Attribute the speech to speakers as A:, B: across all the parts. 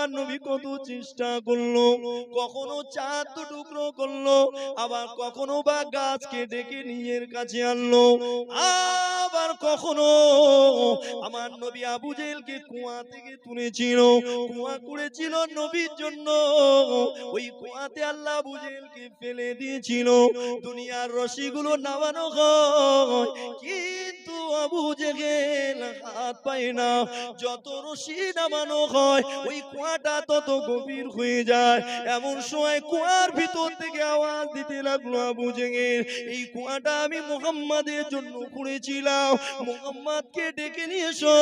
A: আমার নবী কত চেষ্টা করল, কখনো চাঁদ টুকরো করল, আবার কখনো বা গাছকে ডেকে নিজের কাছে আনলো। আবার কখনো। আমার নবী আবু জেলকে কুয়া থেকে তুলেছিল, কুয়া করেছিল নবীর জন্য। ওই কুয়াতে আল্লাহ আবু জেলকে ফেলে দিয়েছিল। দুনিয়ার রশিগুলো নামানো হয়। কিন্তু আবু জেগেল হাত পায় না। যত রশি নামানো হয়, ওই কুয়াটা তত গভীর হয়ে যায়। এমন সময় কুয়ার ভিতর থেকে আওয়াজ দিতে লাগল আবু জেগেল এই কুয়াটা আমি মোহাম্মদের জন্য করেছিলাম। মোহাম্মদকে ডেকে নিয়ে এসো।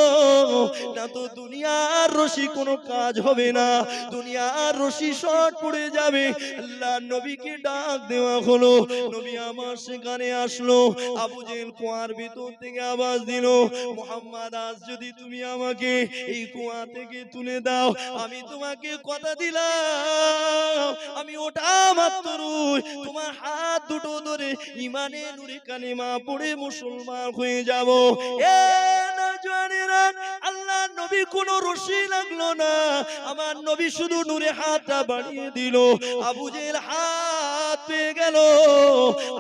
A: না তো দুনিয়ার রশি কোনো কাজ হবে না। দুনিয়ার রশি শর্ট পড়ে যাবে। আল্লাহ নবীকে ডাক দেওয়া হলো। নবী আমার সেখানে আসলো। আবু জেল কুয়ার ভিতর থেকে আওয়াজ দিল, মোহাম্মদ, আজ যদি তুমি আমাকে এই কুয়া থেকে তুলে দাও, আমি তোমাকে কথা দিলাম। আমি ওটা মাত্র তোমার হাত দুটো ধরে ইমানে নুরে কালিমা পড়ে মুসলমান হয়ে যাব। এ আল্লাহ নবী কোনো রশি লাগল না। আমার নবী শুধু নূরে হাতটা বাড়িয়ে দিল। আবু জেল হাত পেয়ে গেল।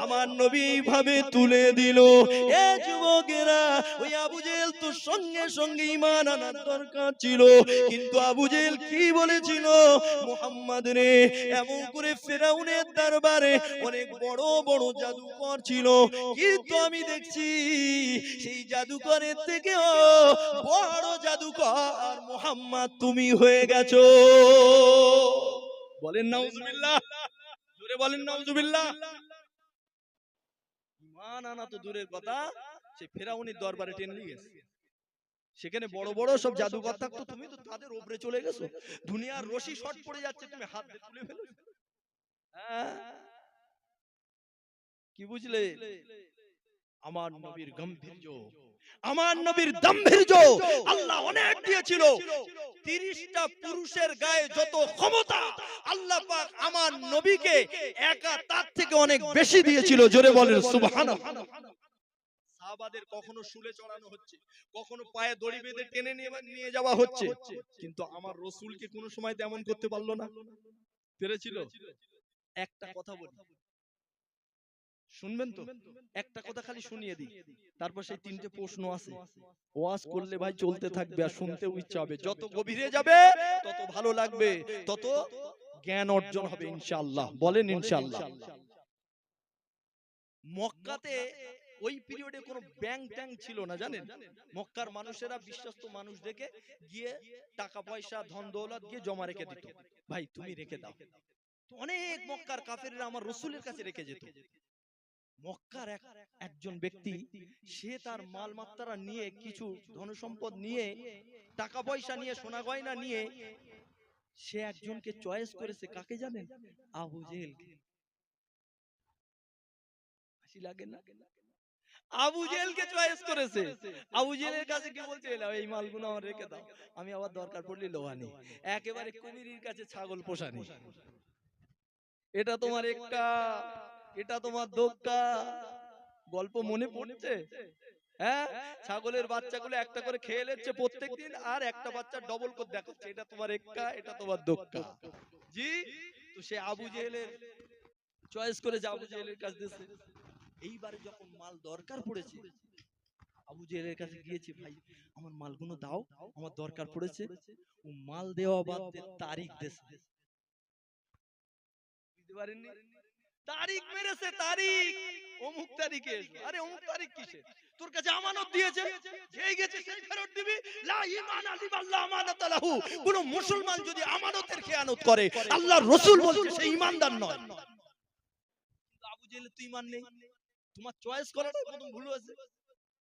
A: আমার নবী ভাবে তুলে দিল। এ যুবকেরা, ওই আবু জেল তো সঙ্গে সঙ্গে ইমান আনার দরকার ছিল। কিন্তু আবু জেল কি বলেছিল? মোহাম্মদ রে, এমন করে ফেরাউনের দরবারে অনেক বড় বড় জাদুকর ছিল। কিন্তু আমি দেখছি সেই জাদুকরের থেকেও বড় জাদুকর মোহাম্মদ, তুমি হয়ে গেছো। বলেন, নাউজুবিল্লাহ। জোরে বলেন নাউজুবিল্লাহ ইমান আনা তো দূরের কথা সেই ফেরাউনির দরবারে টেনে নিয়ে গেছে। সেখানে বড় বড় সব জাদুকর থাকতো তুমি তো তাদের ওপরে চলে গেছো। দুনিয়ার রশি শর্ট পড়ে যাচ্ছে তুমি হাত তুলে ফেলেছো হ্যাঁ? কি বুঝলে? আমার নবীর গম্ভীর্য। আমার নবীর দাম্ভীর্য আল্লাহ অনেক দিয়েছিল। তিরিশটা পুরুষের গায়ে যত ক্ষমতা আল্লাহ পাক আমার নবীকে একা তার থেকে অনেক বেশি দিয়েছিল। জোরে বলেন সুবহানাল্লাহ। সাহাবাদের কখনো শুলে চড়ানো হচ্ছে কখনো পায়ে দড়ি বেঁধে টেনে নিয়ে নিয়ে যাওয়া হচ্ছে। কিন্তু আমার রসুলকে কোনো সময় তেমন করতে পারল না। পেরেছিল একটা কথা বলি। শুনবেন তো? একটা কথা খালি শুনিয়ে দিই। তারপর সেই তিনটে প্রশ্ন আছে। ওয়াজ করলে ভাই চলতে থাকবে আর শুনতেও ইচ্ছা হবে। যত গভীরে যাবে তত ভালো লাগবে। তত জ্ঞান অর্জন হবে ইনশাআল্লাহ। বলেন ইনশাআল্লাহ। মক্কাতে ওই পিরিয়ডে কোনো ব্যাংক ট্যাঙ্ক ছিল না জানেন? মক্কার মানুষেরা বিশ্বস্ত মানুষ দেখে গিয়ে টাকা পয়সা ধন দৌলত গিয়ে জমা রেখে দিত। ভাই তুমি রেখে দাও। অনেক মক্কার কাফেররা আমার রসুলের কাছে রেখে যেত। মক্কার এক একজন ব্যক্তি সে তার মালমাত্রা নিয়ে কিছু ধনসম্পদ নিয়ে টাকা পয়সা নিয়ে সোনা গয়না নিয়ে সে একজনকে চয়েস করেছে কাকে জানেন? আবু জেহেল। হাসি লাগে না? আবু জেহেলকে চয়েস করেছে। আবু জেহেলের কাছে কি বলছে এই মালগুলো আমার রেখে দাও। আমি আবার দরকার পড়লে লোহানি। একেবারে কুমিরির কাছে ছাগল পোষানি। এটা তোমার একটা এটা তোমার দোক্কা গল্প মনে পড়ছে? হ্যাঁ? ছাগলের বাচ্চাগুলো একটা করে খেয়ে নিচ্ছে প্রত্যেকদিন আর একটা বাচ্চা ডবল করে দেখাচ্ছে। এটা তোমার এক্কা এটা তোমার দোক্কা জি? তো সে আবু জেহেলের চয়েস করে যে আবু জেহেলের কাছে দিয়েছে। এইবারে যখন মাল দরকার পড়েছে আবু জেহেলের কাছে গিয়েছে ভাই আমার মালগুলো দাও আমার দরকার পড়েছে। ও মাল দেওয়া বাদ তারিখ দেশে বুঝতে পারেননি? তারিখ মেরেছে, তারিখ। অমুক তারিখে। আরে, অমুক তারিখ কিসে তোর কাছে আমানত দিয়েছে। যেই গেছে সেই ফেরত দিবি। লা আল্লাহ আমানত কোন মুসলমান যদি আমানতের খেয়ানত করে, আল্লাহর বলছে সে নয়। আবু জেহেলের তো ঈমান নেই। তোমার চয়েস করাটাই প্রথম ভুল হয়েছে।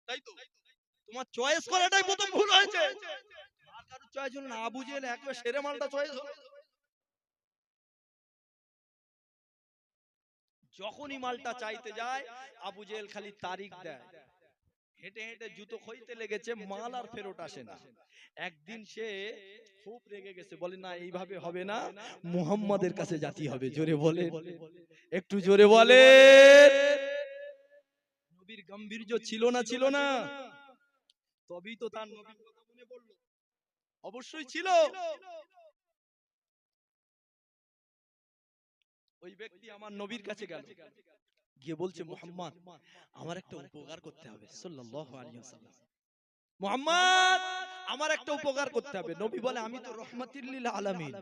A: তাই তো? তোমার চয়েস করাটাই প্রথম ভুল হয়েছে। কারও চয়েস হলো না। আবু একবার সেরে মালটা চয়েস হলো। যখনই মালটা চাইতে যায় আবু জেহেল খালি তারিখ দেয়। হেঁটে হেঁটে জুতো খইতে লেগেছে মাল আর ফেরত আসে না। একদিন সে খুব রেগে গেছে বলে না এইভাবে হবে না মুহাম্মাদের কাছে জাতি হবে। জোরে বলে একটু জোরে বলে নবীর গাম্ভীর্য ছিল না ছিল না। তবেই তো তার নবীর কথা মনে পড়ল। অবশ্যই ছিল। ওই ব্যক্তি আমার নবীর কাছে গেল। গিয়ে বলছে মোহাম্মদ আমার একটা উপকার করতে হবে সাল্লাল্লাহু আলাইহি ওয়াসাল্লাম। মোহাম্মদ আমার একটা উপকার করতে হবে। নবী বলে আমি তো আলামিন।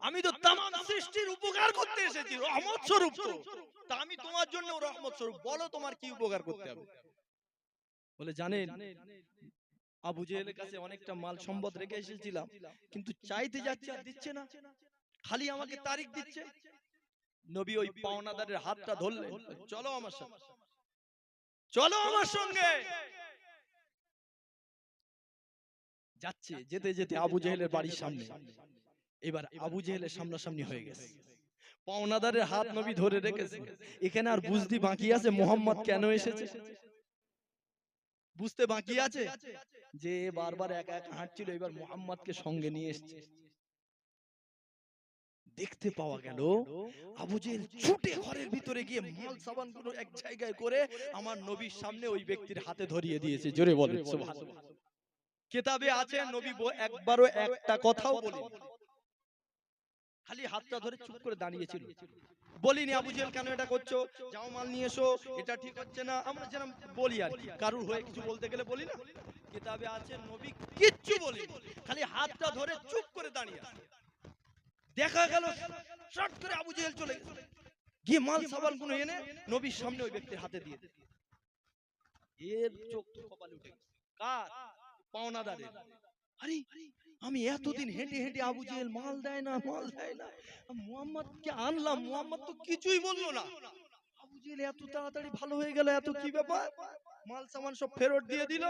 A: আমি তো তামাম সৃষ্টির উপকার করতে এসেছি। রহমত স্বরূপ তো। তা আমি তোমার জন্য রহমত স্বরূপ। বলো তোমার কি উপকার করতে হবে? বলে জানেন আবু জেহেলের কাছে অনেকটা মাল সম্পদ রেখে এসেছিলাম। কিন্তু চাইতে যাচ্ছে আর দিচ্ছে না। খালি আমাকে তারিখ দিচ্ছে। নবী ওই পাওনাদারের হাতটা ধরলেন। চলো আমার সাথে চলো আমার সঙ্গে। যাচ্ছে যেতে যেতে আবু জেহেলের বাড়ির সামনে। এবার আবু জেহেলের সামনাসামনি হয়ে গেছে। পাওনাদারের হাত নবী ধরে রেখেছে। এখানে আর বুঝতে বাকি আছে মোহাম্মদ কেন এসেছে। বুঝতে বাকি আছে? যে বারবার একা একা হাঁটছিল এবার মোহাম্মদকে সঙ্গে নিয়ে এসেছে। দেখতে পাওয়া গেল আবু জেহেল ছুটে ঘরের ভিতরে গিয়ে মাল সাবানগুলো এক জায়গায় করে আমার নবীর সামনে ওই ব্যক্তির হাতে ধরিয়ে দিয়েছে। জোরে বলে কেতাবে আছে নবী একবারও একটা কথাও বলি খালি হাতটা ধরে চুপ করে দাঁড়িয়েছিল। বলিনি আবু জেহেল কেন এটা করছ? যাও মাল নিয়ে এসো এটা ঠিক হচ্ছে না। আমরা যেরকম বলি আর কারুর হয়ে কিছু বলতে গেলে বলি না? কিতাবে আছে নবী কিচ্ছু বলি খালি হাতটা ধরে চুপ করে দাঁড়িয়ে আছে। দেখা গেল শর্ট করে আবু জেহেল চলে গেছে গিয়ে মাল সাবানগুলো এনে নবীর সামনে ওই ব্যক্তির হাতে দিয়ে এর চোখ কপালে উঠে গেছে কার? পাওনাদারের। আরে, আমি এতদিন হেঁটে হেঁটে আবু জেহেল মাল দেয় না, মাল দেয় না। মোহাম্মদকে আনলাম, মোহাম্মদ তো কিছুই বলল না। আবু জেহেল এত তাড়াতাড়ি ভালো হয়ে গেল, এত কি ব্যাপার? মাল সামান সব ফেরত দিয়ে দিল।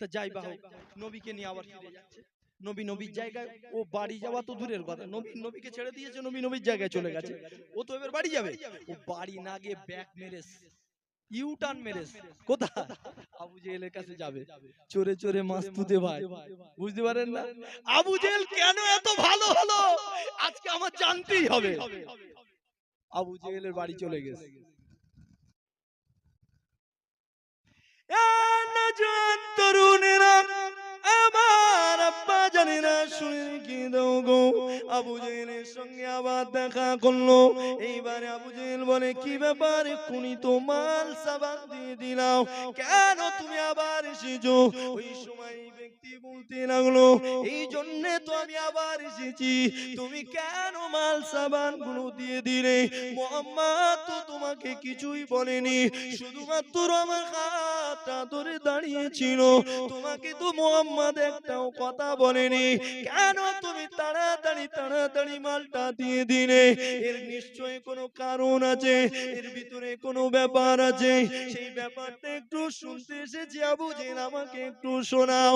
A: তা যাই বা হোক, নবীকে নিয়ে আবার ফিরে যাচ্ছে। নবী নবীর জায়গায় ও বাড়ি যাওয়া তো দূরের কথা। নবী নবীকে ছেড়ে দিয়েছে নবী নবীর জায়গায় চলে গেছে। ও তো এবার বাড়ি যাবে। ও বাড়ি না গিয়ে ব্যাক মেরে ইউ টার্ন মেরে কোথা আবু জেহেলের কাছে যাবে। চোরে চোরে মাছ তুতে ভাই। বুঝতে পারেন না? আবু জেহেল কেন এত ভালো হলো? আজকে আমার জানতেই হবে। আবু জেহেলের বাড়ি চলে গেছে। তরুণেরা। আমার আব্বা জানি না শুনে কি দাও গো? আবু জেহেলের সঙ্গে আবার দেখা করল। এইবারে আবু জেহেল বলে, কি ব্যাপার কুনি তো মাল সাবান দিয়ে দিলাম। কেন তুমি আবার এসেছ? ওই সময় ব্যক্তি বলতে লাগল, এই জন্য তো আমি আবার এসেছি। তুমি কেন মাল সাবানগুলো দিয়ে দিলে? মোহাম্মদ তো তোমাকে কিছুই বলেনি। শুধুমাত্র আমার হাতটা ধরে দাঁড়িয়েছিল। তোমাকে তো মোহাম্মদ একটাও কথা বলেনি। কেন তুমি তাড়াতাড়ি তাড়াতাড়ি মালটা দিয়ে দিলে? এর নিশ্চয়ই কোনো কারণ আছে, এর ভিতরে কোনো ব্যাপার আছে। সেই ব্যাপারটা একটু শুনতে এসেছি, আবু জেন আমাকে একটু শোনাও।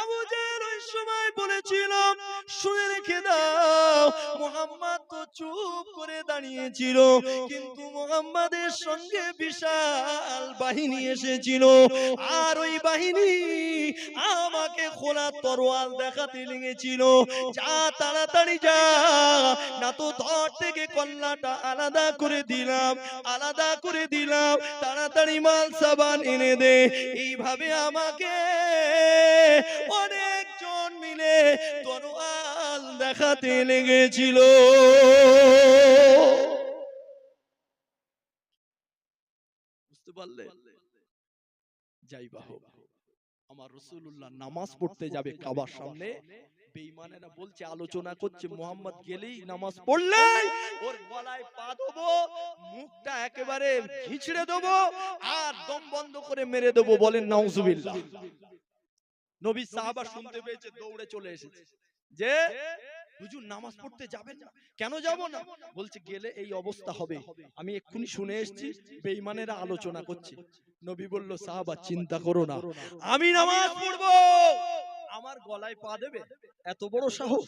A: আবু জেন ওই সময় বলেছিল, শুনে রেখে দাও, মোহাম্মদ তো চুপ করে দাঁড়িয়েছিল, কিন্তু মোহাম্মদের সঙ্গে বিশাল বাহিনী এসেছিল। আর ওই বাহিনী আমাকে খোলা তরোয়াল দেখাতে লেগেছিল। যা তাড়াতাড়ি যা। না তো ধর থেকে কল্লাটা আলাদা করে দিলাম, আলাদা করে দিলাম। তাড়াতাড়ি মাল সাবান এনে দে। এইভাবে আমাকে অনেকজন মিলে তরোয়াল দেখাতে লেগেছিল। বুঝতে পারলে? যাই বা হোক। আমার রসুল্লাহ নামাজ পড়তে যাবে কাবার সামনে। বেঈমানেরা বলছে আলোচনা করছে মোহাম্মদ গেলেই নামাজ পড়লে ওর গলায় পা দেবো মুখটা একেবারে খিচড়ে দেবো আর দম বন্ধ করে মেরে দেবো বলেন নাউজুবিল্লাহ। নবী সাহাবা শুনতে পেয়েছে দৌড়ে চলে এসেছে যে হুজুর নামাজ পড়তে যাবেন না। কেন যাব না? বলছে গেলে এই অবস্থা হবে। আমি এক্ষুনি শুনে এসেছি বেঈমানেরা আলোচনা করছে। নবী বলল সাহাবা চিন্তা করো না। আমি নামাজ পড়ব। আমার গলায় পা দেবে? এত বড় সাহস।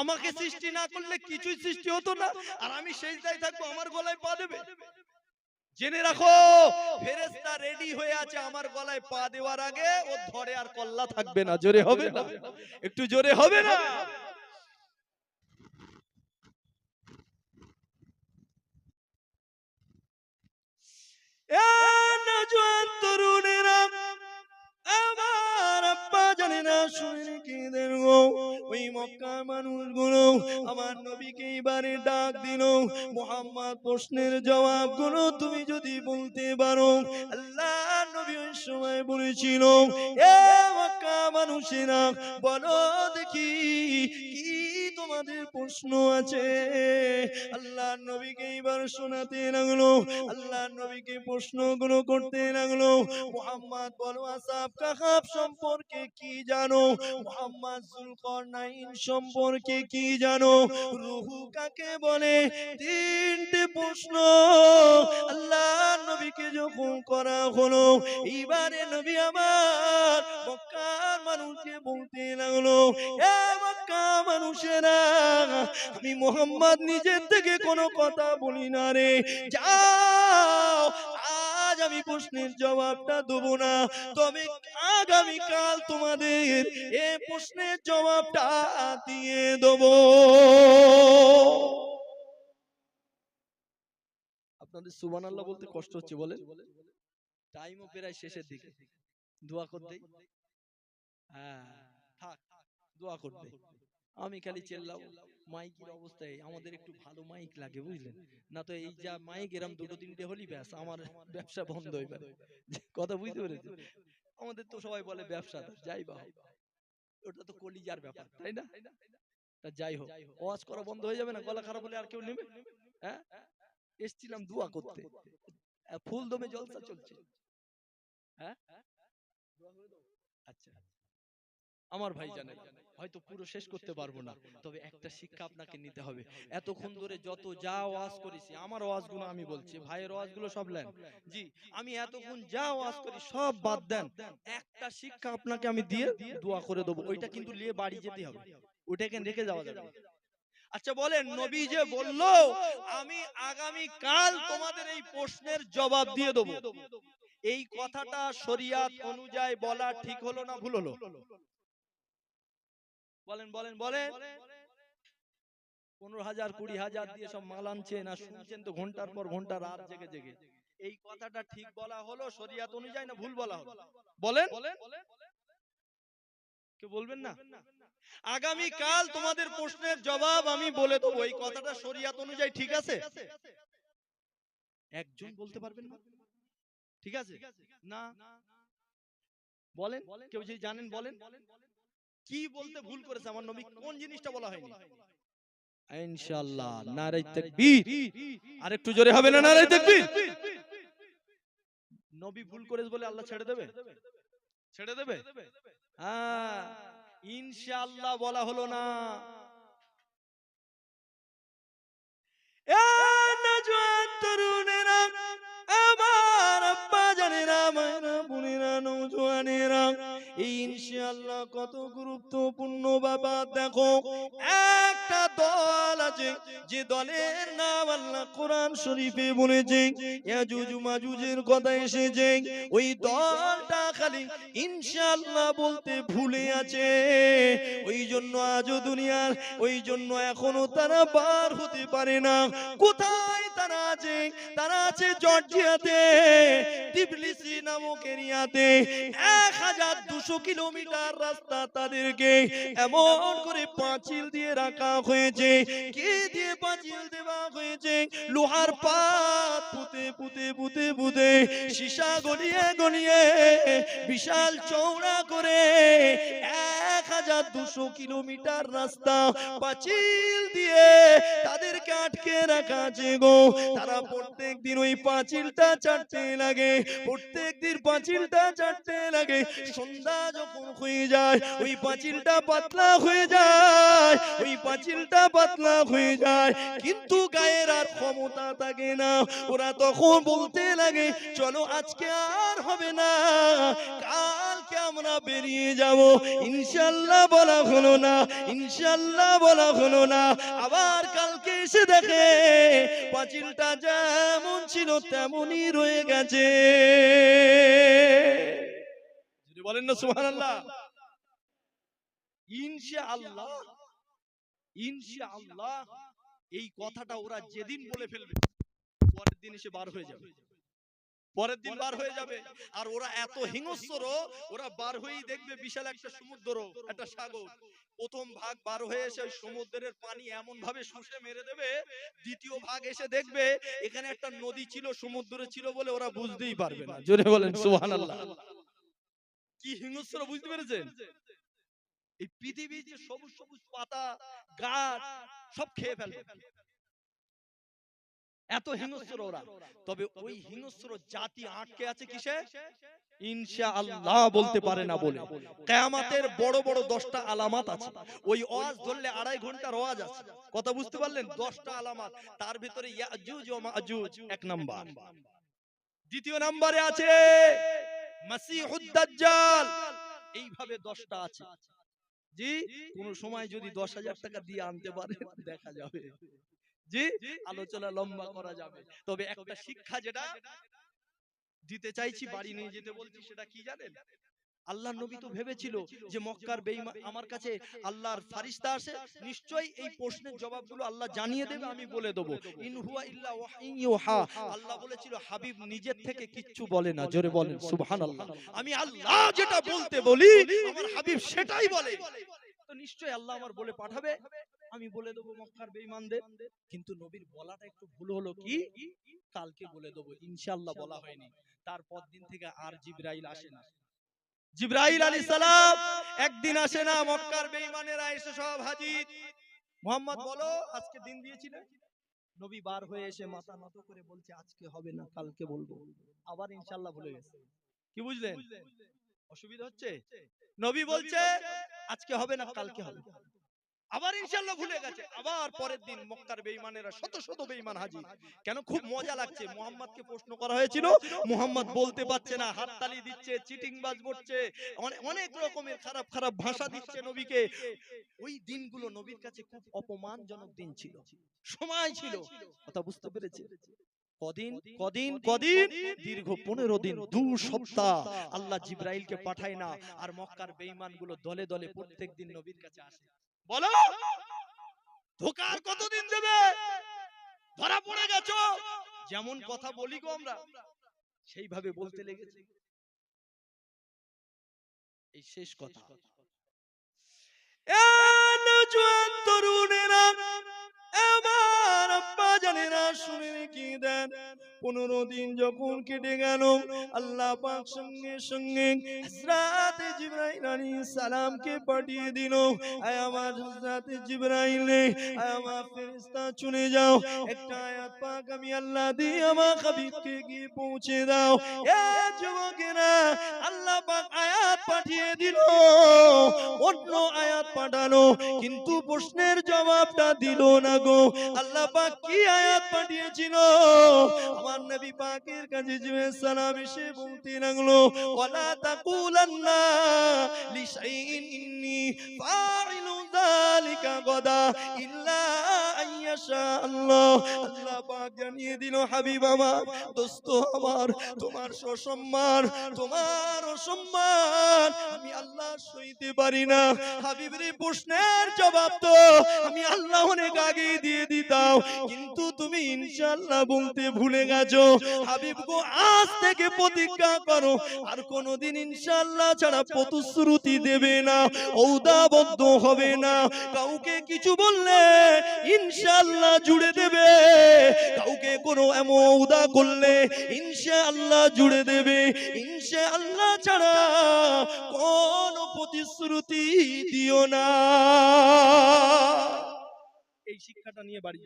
A: আমাকে সৃষ্টি না করলে কিছুই সৃষ্টি হতো না। আর আমি সেজদায় থাকব আমার গলায় পা দেবে? জেনে রাখো ফেরেশতা রেডি হয়ে আছে। আমার গলায় পা দেওয়ার আগে ও ধরে আর কল্লা থাকবে না? জোরে হবে না। একটু জোরে হবে না? তরুণেরা, আমার আব্বা নবীকে এবারে ডাক দিল। মোহাম্মদ প্রশ্নের জবাবগুলো তুমি যদি বলতে পারো। আল্লাহ নবী ওই সময় বলেছিল, এ মক্কা মানুষেরা, বলো দেখি কি তোমাদের প্রশ্ন আছে। আল্লাহ নবীকে এবার শোনাতে লাগল। আল্লাহ নবীকে প্রশ্নগুলো করতে লাগল। মোহাম্মদ বলো আসাব কাহাব সম্পর্কে কি জানো? মোহাম্মদ জুলকরনাইন সম্পর্কে কি জানো? রুহু কাকে বলে? তিনটে প্রশ্ন। আল্লাহ নবীকে যখন করা হলো, এইবারে নবী আমার মক্কার মানুষকে বলতে লাগল, এ মক্কা মানুষেরা আমি মোহাম্মদ নিজের থেকে কোনো কথা বলি না রে। যাও আজ আমি প্রশ্নের জবাবটা দেবো না। তবে আগামী কাল তোমাদের এ প্রশ্নের জবাবটা দিয়ে দেবো। আপনাদের সুবান আল্লাহ বলতে কষ্ট হচ্ছে বলেন। টাইমও প্রায় শেষের দিকে। দোয়া করতে হ্যাঁ থাক দোয়া করতে আমি খালি চেল্লাম মাইকের অবস্থায় আমাদের একটু ভালো মাইক লাগে বুঝলেন? না তো এই যা মাইক এরম দুটো তিনটে হলি ব্যাস আমার ব্যবসা বন্ধ হয়ে যাবে কথা বুঝতে পেরেছি আমাদের তো সবাই বলে ব্যবসা যাই বা হোক। ওটা তো কলিজার ব্যাপার তাই না? তা যাই হোক ওয়াজ করা বন্ধ হয়ে যাবে না? গলা খারাপ হলে আর কেউ নেবে? হ্যাঁ? এসছিলাম দোয়া করতে। ফুল দমে জলসা চলছে। হ্যাঁ? আচ্ছা আমার ভাই জানে হয়তো পুরো শেষ করতে পারব না, তবে একটা শিক্ষা আপনাকে নিতে হবে। এতক্ষণ ধরে যত যা ওয়াজ করেছি, আমার ওয়াজগুলো আমি বলছি, ভাইয়ের ওয়াজগুলো সব নেন জি, আমি এতক্ষণ যা ওয়াজ করি, সব বাদ দেন। একটা শিক্ষা আপনাকে আমি দিয়ে দোয়া করে দেবো, ওইটা কিন্তু নিয়ে বাড়ি যেতে হবে। ওটাকে রেখে যাওয়া যাবে। আচ্ছা বলেন, নবী যে বলল, আমি আগামী কাল তোমাদের এই প্রশ্নের জবাব দিয়ে দেবো। এই কথাটা শরিয়াত অনুযায়ী বলা ঠিক হলো না ভুল হলো? বলেন বলেন বলেন। পনেরো হাজার কুড়ি হাজার দিয়ে সব মাল আনছেন আর শুনছেন তো ঘণ্টার পর ঘণ্টা রাত জেগে জেগে। এই কথাটা ঠিক বলা হলো শরিয়াত অনুযায়ী না ভুল বলা হলো? বলেন? কেউ বলবেন না? আগামী কাল তোমাদের প্রশ্নের জবাব আমি বলে দেবো। এই কথাটা শরিয়াত অনুযায়ী ঠিক আছে? একজন বলতে পারবেন না? ঠিক আছে? না? বলেন? কেউ যদি জানেন বলেন। কি বলতে ভুল করেছে আমার নবী? কোন জিনিসটা বলা হয়নি? ইনশাআল্লাহ নারাই তাকবীর। আরেকটু জোরে হবে না নারাই তাকবীর? নবী ভুল করেছে বলে আল্লাহ ছেড়ে দেবে? ছেড়ে দেবে? হ্যাঁ ইনশাআল্লাহ বলা হলো না। এই কত গুরুত্বপূর্ণ বাবা দেখো। একটা দল আছে, যে দলের নাম আল্লাহ কোরআন শরীফে বলেছে মাজুজের কথা এসেছে। ওই দলটা খালি ইনশাআল্লাহ বলতে ভুলে আছে। ওই জন্য আজও দুনিয়ার, ওই জন্য এখনও তারা বার হতে পারে না। কোথায় তারা আছে তারা আছে জর্জিয়াতে টিবলিসি নামক এক হাজার দুশো কিলোমিটার রাস্তা তাদেরকে এমন করে পাঁচিল দিয়ে রাখা হয়েছে। কি দিয়ে পাঁচিল দেওয়া হয়েছে লোহার পাত পুঁতে পুঁতে পুঁতে পুঁতে সীসা গলিয়ে গলিয়ে বিশাল চৌড়া করে এক হাজার দুশো কিলোমিটার রাস্তা পাঁচিল দিয়ে তাদেরকে আটকে রাখা আছে গো। তারা প্রত্যেক দিন ওই পাঁচিলটা চাটতে লাগে প্রত্যেক দিন পাঁচিলটা চাটতে লাগে। সন্ধ্যা যখন হয়ে যায় ওই পাঁচিলটা পাতলা হয়ে যায় ওই পাঁচিলটা পাতলা হয়ে যায়। কিন্তু গায়ের আর ক্ষমতা থাকে না। ওরা তখন বলতে লাগে, চলো আজকে আর হবে না। কালকে আমরা বেরিয়ে যাব। ইনশাল্লাহ বলা হলো না, ইনশাল্লাহ বলা হলো না। আবার কালকে এসে দেখে, পাঁচিলটা যেমন ছিল তেমনই রয়ে গেছে। বলেন না, সুবহানাল্লাহ। ইনশাআল্লাহ ইনশাআল্লাহ এই কথাটা ওরা যেদিন বলে ফেলবে পরের দিন এসে বার হয়ে যাবে। পরের দিন বার হয়ে যাবে। আর ওরা এত হিংস্র ওরা বার হয়েই দেখবে বিশাল একটা সমুদ্র একটা সাগর। প্রথম ভাগ বার হয়ে এসে সমুদ্রের পানি এমন ভাবে শুষে মেরে দেবে দ্বিতীয় ভাগ এসে দেখবে এখানে একটা নদী ছিল সমুদ্রে ছিল বলে ওরা বুঝতেই পারবে না। জোরে বলেন সুবহানাল্লাহ। কি হিংস্র বুঝতে পেরেছেন? এই পৃথিবীর যে সবুজ সবুজ পাতা গাছ সব খেয়ে ফেলবে। এত হিংস্র ওরা। তবে ওই হিংস্র জাতি আটকে আছে কিসে? ইনশা আল্লাহ বলতে পারে না বলে। কেয়ামাতের বড় বড় দশটা আলামাত আছে। ওই ওয়াজ ধরলে আড়াই ঘণ্টার ওয়াজ আছে। কথা বুঝতে পারলেন? দশটা আলামাত। তার ভিতরে ইয়াজুজ ও মাজুজ এক নাম্বার। দ্বিতীয় নাম্বারে আছে মাসিহুদ দাজ্জাল। এইভাবে দশটা আছে। জি কোন সময় যদি দশ হাজার টাকা দিয়ে আনতে পারে দেখা যাবে। জি আলোচনা লম্বা করা যাবে। তবে একটা শিক্ষা যেটা দিতে চাইছি বাড়ি নিয়ে যেতে বলছি সেটা কি জানেন? আল্লাহ নবী তো ভেবেছিল যে মক্কার বেঈমান আমার কাছে আল্লাহর ফারিস্তা আসে নিশ্চয়ই এই প্রশ্নের জবাবগুলো আল্লাহ জানিয়ে দেবে আমি বলে দেবো। ইন হুয়া ইল্লা ওয়াহয়ুন ইউহা। আল্লাহ বলেছিল হাবিব নিজের থেকে কিচ্ছু বলে না জোরে বলেন সুবহানাল্লাহ। আমি আল্লাহ যেটা বলতে বলি আমার হাবিব সেটাই বলে। তো নিশ্চয়ই আল্লাহ আমার বলে পাঠাবে আমি বলে দেবো মক্কার বেঈমানদের। কিন্তু নবীর বলাটা একটু ভুল হলো কি? কালকে বলে দেবো ইনশাআল্লাহ বলা হয়নি। তারপর দিন থেকে আর জিব্রাইল আসে না জিব্রাইল আলী সালাম একদিন আসে না মক্কার বেঈমানেরা এসে সব হাজির। মোহাম্মদ বলো আজকে দিন দিয়েছিলে নবী বার হয়ে এসে মাথা নত করে বলছে আজকে হবে না কালকে বলব। আবার ইনশাআল্লাহ ভুলে গেছে। কি বুঝলেন? অসুবিধা হচ্ছে? নবী বলছে আজকে হবে না কালকে হবে। আবার ইনশাআল্লাহ ভুলে গেছে। আবার পরের দিন মক্কার বেঈমানেরা শত শত বেঈমান হাজির। কেন খুব মজা লাগছে? মোহাম্মদকে প্রশ্ন করা হয়েছিল মোহাম্মদ বলতে পারছে না হাততালি দিচ্ছে চিটিং বাজ করছে অনেক রকমের খারাপ খারাপ ভাষা দিচ্ছে নবীকে। ওই দিনগুলো নবীর কাছে খুব অপমানজনক দিন ছিল। সময় ছিল। কথা বুঝতে পেরেছে? কদিন? কদিন? কদিন? দীর্ঘ পনেরো দিন দু সপ্তাহ আল্লাহ জিব্রাইলকে পাঠায় না। আর মক্কার বেঈমানগুলো দলে দলে প্রত্যেক দিন নবীর কাছে আসে বলো, ধোকার কতদিন দেবে? ধরা পড়ে গেছো? যেমন কথা বলি গো আমরা, সেইভাবে বলতে লেগেছে। এই শেষ কথা। তরুণেরা আমার আব্বা জানেরা শুনে কি দেন? পনেরো দিন যখন কেটে গেল, আল্লাহ পাক সঙ্গে সঙ্গে হযরত জিবরাইল আলাইহিস সালামকে পাঠিয়ে দিল। আয় আমার জিবরাইল, আয় আমার চলে যাও। একটা আয়াত পাক আমি আল্লাহ দিয়ে আমার হাবিবকে গিয়ে পৌঁছে দাও। এ যুবকেরা, আল্লাহ পাক আয়াত পাঠিয়ে দিল। অন্য আয়াত পাঠালো, কিন্তু প্রশ্নের জবাবটা দিল না গো। আল্লাহ পাক কি আয়াত পাঠিয়েছিল? আমার নবী পাকের কাছে সালাম এসে বলতে লাগল, ওয়ালা তাকুলান্না ইন্নী ফাইলু যালিকা গাদা ইল্লা আল্লাহ। পাক জানিয়ে দিল, হাবিব আমার, দোস্ত আমার, তোমার সসম্মান, তোমার অসম্মান, আমি আল্লাহ সইতে পারি না। হাবিবের প্রশ্নের জবাব তো আমি আল্লাহ অনেক আগে দিয়ে দিতাম। কিন্তু তুমি ইনশাআল্লাহ বলতে ভুলে গেছো। হাবিব গো আজ থেকে প্রতিজ্ঞা করো। আর কোনোদিন ইনশাআল্লাহ ছাড়া প্রতিশ্রুতি দেবে না, ঔদাবদ্ধ হবে না। কাউকে কিছু বললে ইনশাআল্লাহ জুড়ে দেবে। কাউকে কোনো এমন ঔদা করলে ইনশাআল্লাহ জুড়ে দেবে। ইনশাআল্লাহ ছাড়া কোন প্রতিশ্রুতি দিও না। এই শিক্ষাটা নিয়ে বাড়ি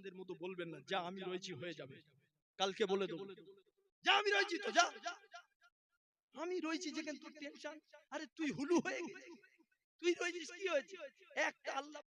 A: যাবেন। মতো বলবেন না যা আমি রয়েছি হয়ে যাবে কালকে বলে দেবো যা আমি রয়েছি তো যা আমি রয়েছি যেখানে তোর টেনশন আরে তুই হুলু হয়ে গেছিস। তুই রয়েছিস কি হয়েছে একটা আল্লাহ